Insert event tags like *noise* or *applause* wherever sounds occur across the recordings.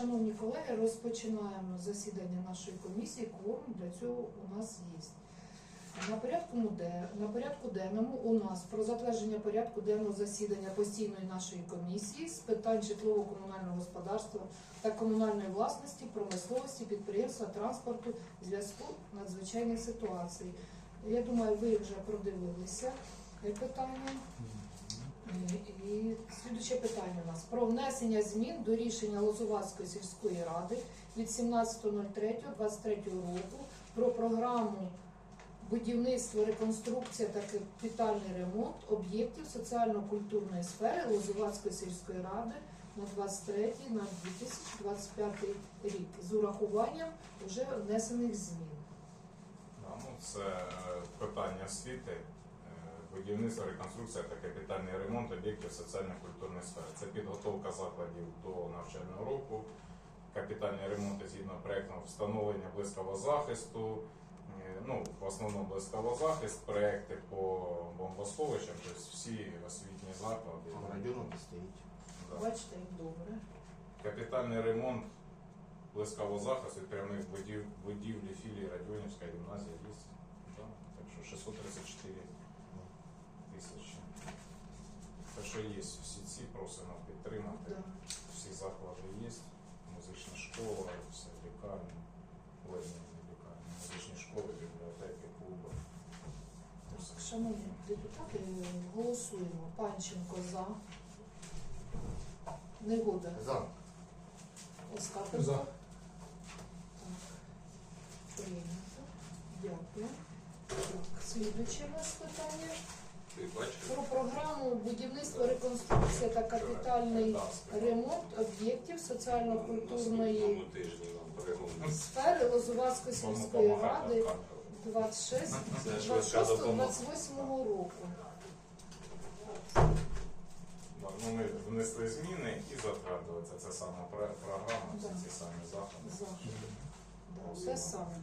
Шановні колеги, розпочинаємо засідання нашої комісії. Кворум для цього у нас є. На порядку, на порядку денному у нас про затвердження порядку денного засідання постійної нашої комісії з питань житлово-комунального господарства та комунальної власності, промисловості, підприємства, транспорту, зв'язку надзвичайних ситуацій. Я думаю, ви вже продивилися е, питання. І- І слідуюче питання у нас. Про внесення змін до рішення Лозувацької сільської ради від 17.03.23 року про програму будівництво, реконструкція та капітальний ремонт об'єктів соціально-культурної сфери Лозувацької сільської ради на 23 на 2025 рік з урахуванням вже внесених змін. Ну, це е, питання освіти, будівництво, реконструкція та капітальний ремонт об'єктів соціально-культурної сфери. Це підготовка закладів до навчального року, капітальні ремонти згідно проєктного встановлення близького захисту, е, ну, в основному близького захист, проєкти по бомбосховищам, тобто всі освітні заклади. А району не стоїть. Да. Бачите, як добре. Капітальний ремонт близького захисту прямих будів, будівлі філії Радіонівська гімназія є. Да? Так що 634 Так що є всі ці, просимо підтримати. Да. Всі заклади є. Музична школа, все лікарні, ой, лікарні, музичні школи, бібліотеки, клуби. Так, Шановні депутати, голосуємо. Панченко за. Негода. За. Остапенко. За. Так. Прийнято. Дякую. Так, слідуюче у нас питання. Про програму будівництва, реконструкція та капітальний ремонт об'єктів соціально-культурної сфери Лозувацької сільської ради камеру. 26 Це швидка допомога. 26-28 року. Ну, ми внесли зміни і затвердили це. Це саме програма, Да. ці самі заходи. За. Да, Те саме.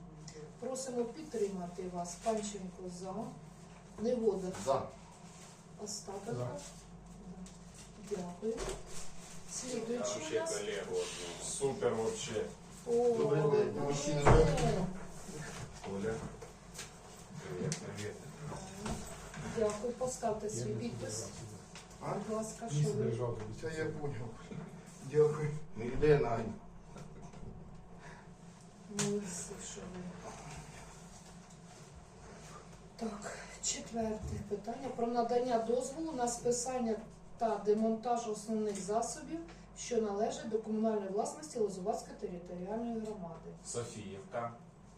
Просимо підтримати вас. Панченко за. Негода. За. Остапенко. Да. Дякую. Слідуючий у нас. Супер вообще. О, Добрий день, мужчина. Оля. Привіт, привіт. Дякую. Поставте свій підпис. А? Будь ласка, що ви. Це я понял. Дякую. Не йде на Молодці, що ви. Так, четверте питання про надання дозволу на списання та демонтаж основних засобів, що належать до комунальної власності Лозувацької територіальної громади. Софіївка,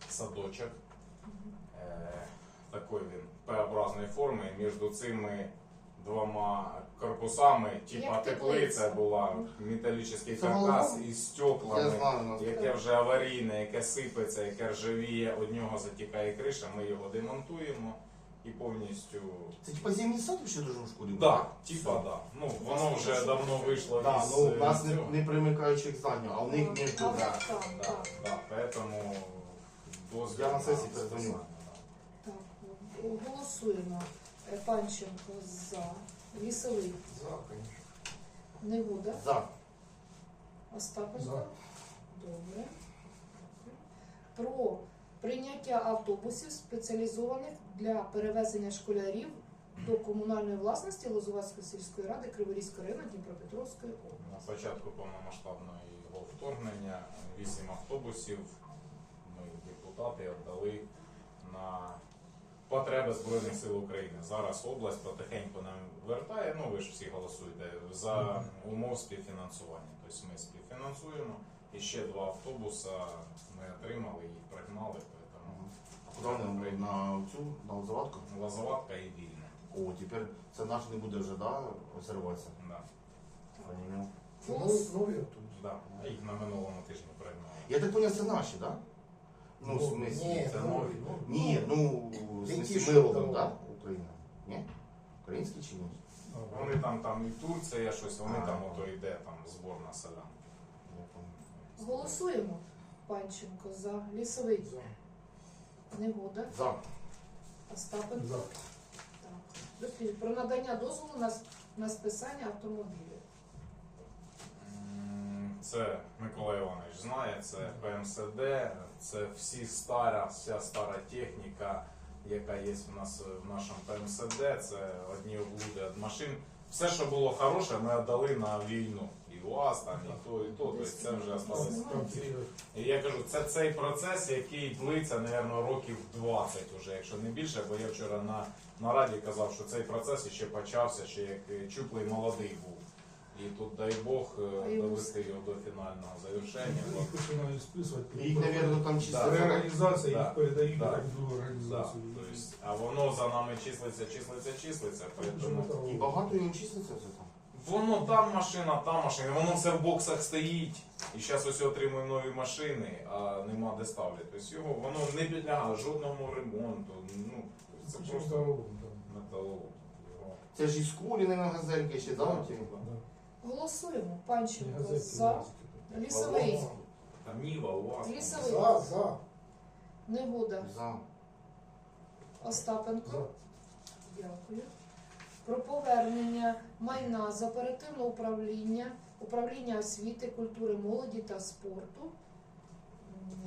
садочок. Е, такої він П-образної форми. Між цими двома корпусами, типа Як теплиця теплиця. була, металічний Це каркас із Я стеклами. знаю нас. Яке вже аварійне, яке сипеться, яке ржавіє, од нього затікає криша, ми його демонтуємо і повністю. Це типа зимній сад ще дуже в школі? був? Да, типа, да. Ну, воно вже давно вийшло Да, із ну у е, нас не, не примикаючи к зданню, а у них да. так, так. да, поэтому дозвіл. Я на сесії саме, Так, голосуємо. Панченко за. Лісовий. За, конечно. Негода. За. Остапенко? За. Добре. Про прийняття автобусів спеціалізованих для перевезення школярів до комунальної власності Лозувацької сільської ради Криворізького району Дніпропетровської області. На початку повномасштабного його вторгнення вісім автобусів ми, депутати, віддали на потреби Збройних сил України. Зараз область потихеньку нам вертає, ну ви ж всі голосуєте, за умов співфінансування. Тобто ми співфінансуємо. І ще два автобуса ми отримали, їх пригнали, тому А куди вони на цю, на заводку? лазоватка і вільна. О, тепер це наш не буде вже, да, розриватися. Да. Це Голос- нові- нові автобуси. Да. А їх на минулому тижні пригнали. Я так понял, це наші, да? Ну, в Ну, смысле, ні, це нові. Ні, ну, в що ми робимо, там. да? Україна. Ні? Українські чи ні? Вони там, там і Турція, щось, вони А. там ото йде там збор на селян. Я понял. Голосуємо. Панченко за. Лісовий. За. Негода. За. Остапенко. За. Так. Про надання дозволу на, с- на списання автомобілів. М, Це Микола Іванович знає, це ПМСД, це всі стара, вся стара техніка, яка є в нас в нашому ПМСД, це одні облуди від машин. Все, що було хороше, ми віддали на війну. УАЗ, там, і то, і то. Тобто це вже осталось. І я кажу, це цей процес, який длиться, мабуть, років 20 уже, якщо не більше, бо я вчора на, на раді казав, що цей процес ще почався, ще як е, чуплий молодий був. І тут, дай Бог, е, довести його до фінального завершення. їх починають списувати. Їх, мабуть, там Да. чисто. Реорганізація Да. їх передають другу Да, організацію. а воно за нами числиться, числиться, числиться, поэтому... І багато їм числиться це там. Воно там машина, там машина, воно все в боксах стоїть. І зараз ось отримуємо нові машини, а нема де ставити. Тобто його воно не підлягає жодному ремонту. Ну, це Це просто металолом. Це ж і скуліни на газельки ще, да? оті? Голосуємо. Панченко за. Лісовий. Там Ніва, у вас. Лісовий. За, за, Негода. За. Остапенко. за. Дякую. Про повернення майна з оперативного управління, управління освіти, культури, молоді та спорту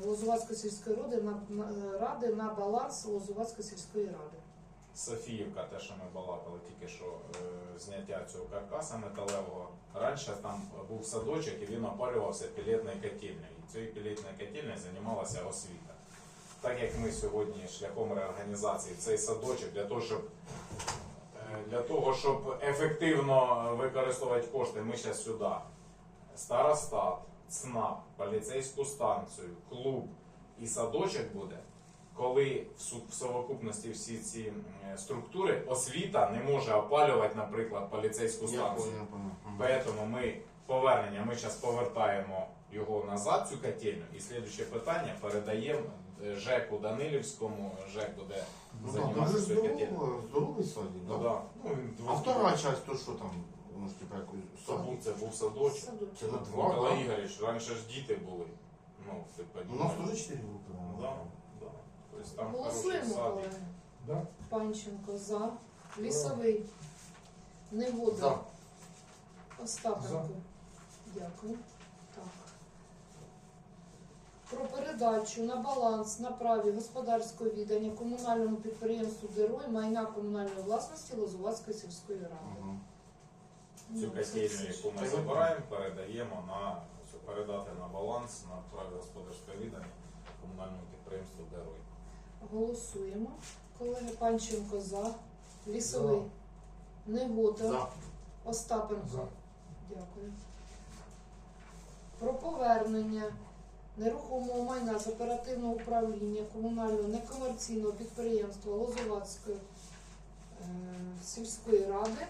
Лозувацької сільської ради на, на- ради на баланс Лозувацької сільської ради. Софіївка, те, що ми балакали, тільки що е, зняття цього каркаса металевого. Раніше там був садочок і він опалювався пілетною котельнею. І цією пілетною котельнею займалася освіта. Так як ми сьогодні шляхом реорганізації цей садочок для того, щоб для того, щоб ефективно використовувати кошти, ми зараз сюди. Старостат, ЦНАП, поліцейську станцію, клуб і садочок буде коли в совокупності всі ці структури освіта не може опалювати, наприклад, поліцейську станцію. Поэтому ми повернення, ми зараз повертаємо його назад, цю котельню, і слідуюче питання передаємо ЖЕКу Данилівському, ЖЕК буде Ну там займатися же цією здорово, здоровий садик, Ну, да? да. ну, він А двох- втора часть, то що там? Ну, ж типа якось це був, це був садочок. Це на два, Микола да? Ігорович, раніше ж діти були. Ну, ти У нас розумієш. теж 4 групи. Ну, да, да. Тобто там хороший Голосуємо, сад. колеги. Да? Панченко за. Лісовий. Негода. За. Остапенко. Дякую. Так. Про передачу на баланс на праві господарського віддання комунальному підприємству Герой майна комунальної власності Лозувацької сільської ради. Мгм. Цю Ну, це котельню, все яку ми забираємо, передаємо на передати на баланс на праві господарського віддання комунальному підприємству Герой. Голосуємо. Колеги Панченко за. Лісовий. Негода. За. Остапенко. За. Дякую. Про повернення нерухомого майна з оперативного управління комунального некомерційного підприємства Лозувацької е, сільської ради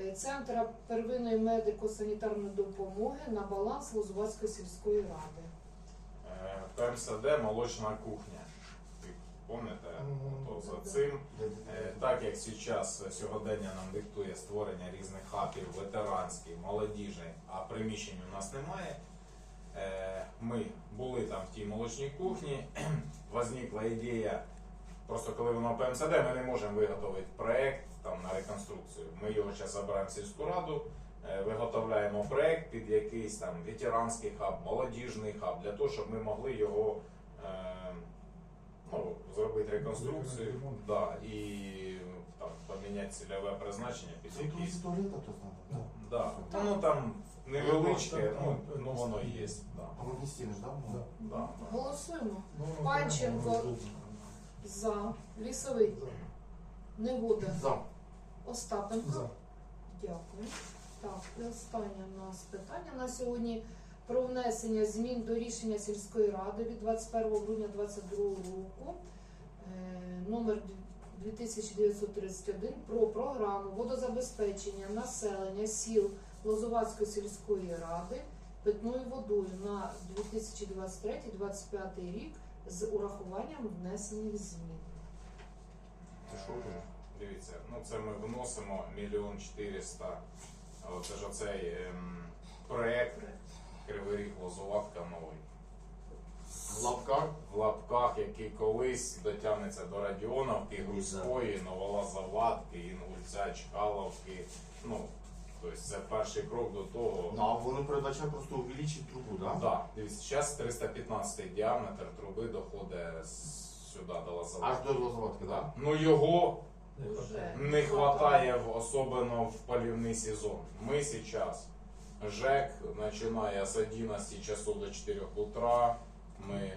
е, Центра первинної медико-санітарної допомоги на баланс Лозувацької сільської ради. Е, ПМСД молочна кухня. Мгм. То за цим, так як зараз сьогодення нам диктує створення різних хабів, ветеранських, молодіжних, а приміщень у нас немає. Е, Ми були там в тій молочній кухні, *clears throat* возникла ідея, просто коли воно ПМСД, ми не можемо виготовити проект там, на реконструкцію. Ми його зараз забираємо в сільську раду, е, виготовляємо проект під якийсь там ветеранський хаб, молодіжний хаб, для того, щоб ми могли його е, ну, зробити реконструкцію. Да, і там, поміняти цільове призначення під Це якийсь. якийсь туалет, то знає. Да. Воно там невеличке, ну, ну воно і є. Да. А ви не стіни ж, да? Да. Да, да. Голосуємо. Ну, Панченко. За. Лісовий. За. Негода. За. Остапенко. За. Дякую. Так, і останнє у нас питання на сьогодні про внесення змін до рішення сільської ради від 21 грудня 2022 року, е, номер 2931 про програму водозабезпечення населення сіл Лозувацької сільської ради питною водою на 2023-2025 рік з урахуванням внесених змін. Що вже? Дивіться, ну це ми вносимо мільйон чотириста. Це ж оцей ем, проект Кривий Ріг Лозуватка новий. В лапках? В лапках, який колись дотягнеться до Радіоновки, Грузької, Новолазоватки, Інгульця, Чкаловки. Ну, Тобто це перший крок до того. Ну, а воно передбачає просто увеличити трубу, да? Да, зараз 315 діаметр труби доходить з- сюди до лазоватки. Аж до лозоватки, да? Да. Ну його Уже. не вистачає, в- особливо в полівний сезон. Ми зараз, ЖЕК, починає з 11 часов до 4 утра, ми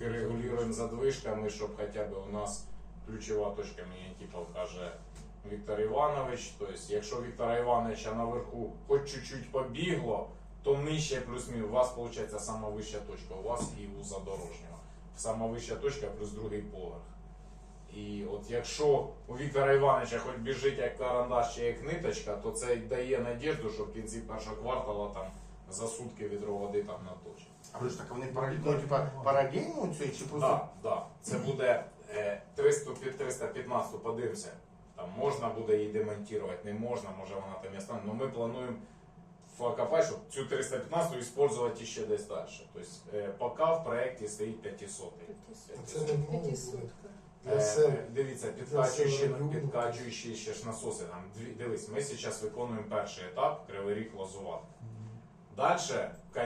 регулюємо задвижками, щоб хоча б у нас ключова точка, мені Антипов каже Віктор Іванович. Тобто, якщо Віктора Івановича наверху хоч чуть-чуть побігло, то нижче плюс-мінус. У вас виходить сама вища точка, у вас і у задорожнього. Сама вища точка плюс другий поверх. І от якщо у Віктора Івановича хоч біжить як карандаш чи як ниточка, то це дає надіжду, що в кінці першого квартала там за сутки відро води там наточить. А ви ж так вони паралельно, ну, типа, паралельно цю чи просто. Так, так. Це буде е, 300 під 315, подивимося. Там можна буде її демонтувати, не можна, може вона там і стане. Але ми плануємо факапай, щоб цю 315 використовувати ще десь далі. Тобто е, поки в проєкті стоїть 500. Це не. П'ятисотка. Е. Дивіться, Для підкачуючі, підкачуючі ще ж насоси. Там, дві- дивись, ми зараз виконуємо перший етап, кривий ріг лозуват. Далі,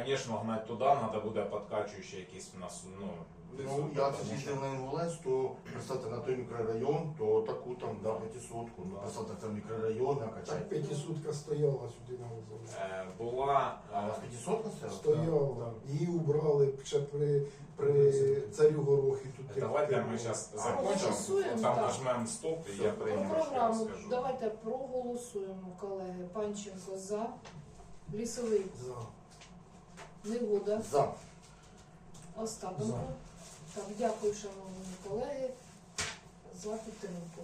звісно, гнати туди, треба буде підкачуючі якісь нас, ну, Ну, я це їздив на НВЛС, то представте на той мікрорайон, то таку там, да, п'ятисотку. Ну, представте, це мікрорайон, а. Так п'ятисотка стояла сюди на вокзалі. е, була А у вас е, п'ятисотка стояла? Стояла. Її убрали ще при, при царю Горохи. Тут Давайте ми зараз А, закончимо, голосуємо, там так. нажмемо стоп і Все, я Про прийму, що я програму скажу. давайте проголосуємо, колеги. Панченко за, Лісовий, За. Негода, За. Остапенко. Так, дякую, шановні колеги, за підтримку.